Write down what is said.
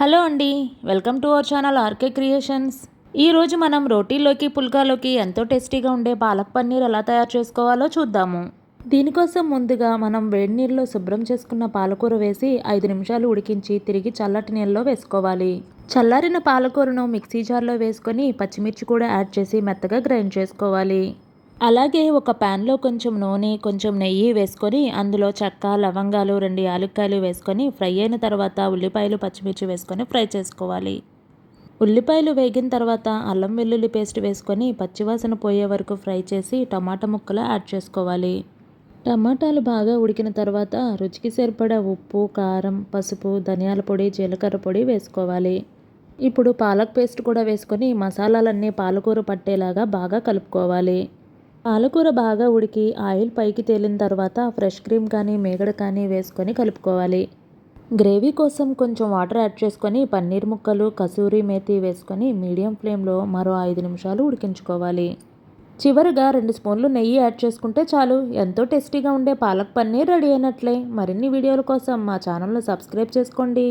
Hello అండి welcome to our channel RK creations. ఈరోజు మనం రోటీలోకి పుల్కాలోకి ఎంతో టేస్టీగా ఉండే పాలక్ పన్నీర్ ఎలా తయారు చేసుకోవాలో చూద్దాము. దీనికోసం ముందుగా మనం వేడి నీళ్ళలో శుభ్రం చేసుకున్న పాలకూర వేసి ఐదు నిమిషాలు ఉడికించి తిరిగి చల్లటి నీళ్ళలో వేసుకోవాలి. చల్లారిన పాలకూరను మిక్సీ జార్లో వేసుకొని పచ్చిమిర్చి కూడా యాడ్ చేసి మెత్తగా గ్రైండ్ చేసుకోవాలి. అలాగే ఒక ప్యాన్లో కొంచెం నూనె కొంచెం నెయ్యి వేసుకొని అందులో చెక్క లవంగాలు రెండు యాలక్కాయలు వేసుకొని ఫ్రై అయిన తర్వాత ఉల్లిపాయలు పచ్చిమిర్చి వేసుకొని ఫ్రై చేసుకోవాలి. ఉల్లిపాయలు వేగిన తర్వాత అల్లం వెల్లుల్లి పేస్ట్ వేసుకొని పచ్చివాసన పోయే వరకు ఫ్రై చేసి టమాటా ముక్కలు యాడ్ చేసుకోవాలి. టమాటాలు బాగా ఉడికిన తర్వాత రుచికి సరిపడా ఉప్పు కారం పసుపు ధనియాల పొడి జీలకర్ర పొడి వేసుకోవాలి. ఇప్పుడు పాలక్ పేస్ట్ కూడా వేసుకొని మసాలాలన్నీ పాలకూర పట్టేలాగా బాగా కలుపుకోవాలి. పాలకూర బాగా ఉడికి ఆయిల్ పైకి తేలిన తర్వాత ఫ్రెష్ క్రీమ్ కానీ మేగడ కానీ వేసుకొని కలుపుకోవాలి. గ్రేవీ కోసం కొంచెం వాటర్ యాడ్ చేసుకొని పన్నీర్ ముక్కలు కసూరి మేతి వేసుకొని మీడియం ఫ్లేమ్లో మరో ఐదు నిమిషాలు ఉడికించుకోవాలి. చివరిగా రెండు స్పూన్లు నెయ్యి యాడ్ చేసుకుంటే చాలు. ఎంతో టేస్టీగా ఉండే పాలక్ పన్నీర్ రెడీ అయినట్లే. మరిన్ని వీడియోల కోసం మా ఛానల్ను సబ్స్క్రైబ్ చేసుకోండి.